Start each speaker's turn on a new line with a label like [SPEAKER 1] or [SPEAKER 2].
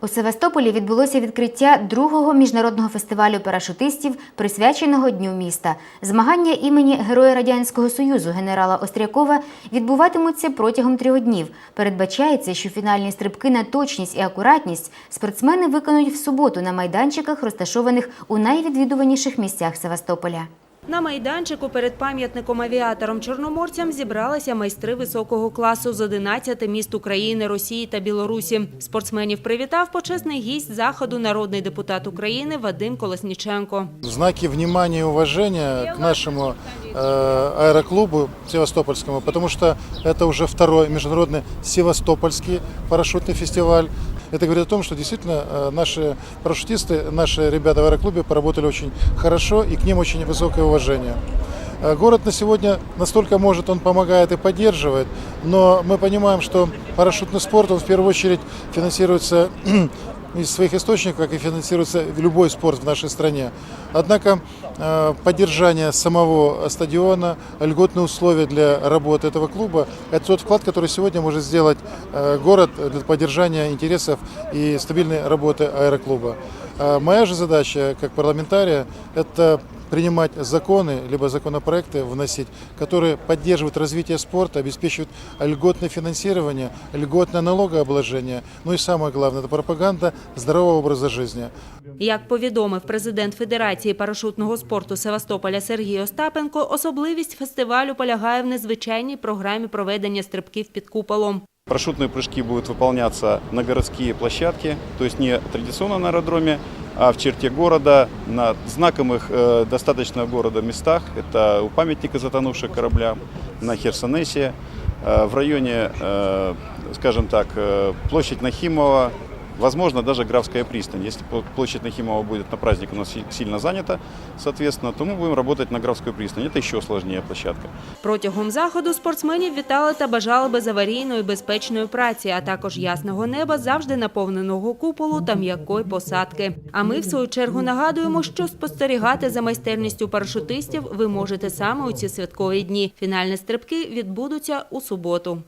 [SPEAKER 1] У Севастополі відбулося відкриття другого міжнародного фестивалю парашутистів, присвяченого Дню міста. Змагання імені Героя Радянського Союзу генерала Острякова відбуватимуться протягом трьох днів. Передбачається, що фінальні стрибки на точність і акуратність спортсмени виконують в суботу на майданчиках, розташованих у найвідвідуваніших місцях Севастополя.
[SPEAKER 2] На майданчику перед пам'ятником авіаторам-чорноморцям зібралися майстри високого класу з 11 міст України, Росії та Білорусі. Спортсменів привітав почесний гість заходу народний депутат України Вадим Колесніченко.
[SPEAKER 3] В знаке внимания и уважения к нашему э, аэроклубу Севастопольскому, потому что это уже второй международный Севастопольский парашютный фестиваль. Это говорит о том, что действительно э, наши парашютисты, наши ребята в аэроклубе поработали очень хорошо и к ним очень высокое уважение. Э, Город на сегодня настолько может, он помогает и поддерживает, но мы понимаем, что парашютный спорт, он в первую очередь финансируется из своих источников, как и финансируется любой спорт в нашей стране. Однако э, поддержание самого стадиона, льготные условия для работы этого клуба – это тот вклад, который сегодня может сделать э, город для поддержания интересов и стабильной работы аэроклуба. Моя же задача как парламентария – это принимать законы, либо законопроекты вносить, которые поддерживают развитие спорта, обеспечивают льготное финансирование, льготное налогообложение. Ну и самое главное, это пропаганда здорового образа жизни.
[SPEAKER 2] Як повідомив президент Федерації парашутного спорту Севастополя Сергій Остапенко, особливість фестивалю полягає в незвичайній програмі проведення стрибків під куполом.
[SPEAKER 4] Парашютные прыжки будут выполняться на городские площадки, то есть не традиционно на аэродроме, а в черте города, на знакомых э, достаточно города местах. Это у памятника затонувших кораблям на Херсонесе, э, в районе, э, скажем так, э, площадь Нахимова, возможно, даже Графская пристань. Если пл- площадь Нахимова будет на праздник у нас сильно занята, соответственно, то мы будем работать на Графскую пристань. Это еще сложнее площадка.
[SPEAKER 2] Протягом заходу спортсменів вітали та бажали безаварійної безпечної праці, а також ясного неба, завжди наповненого куполу та м'якої посадки. А ми, в свою чергу, нагадуємо, що спостерігати за майстерністю парашутистів ви можете саме у ці святкові дні. Фінальні стрибки відбудуться у суботу.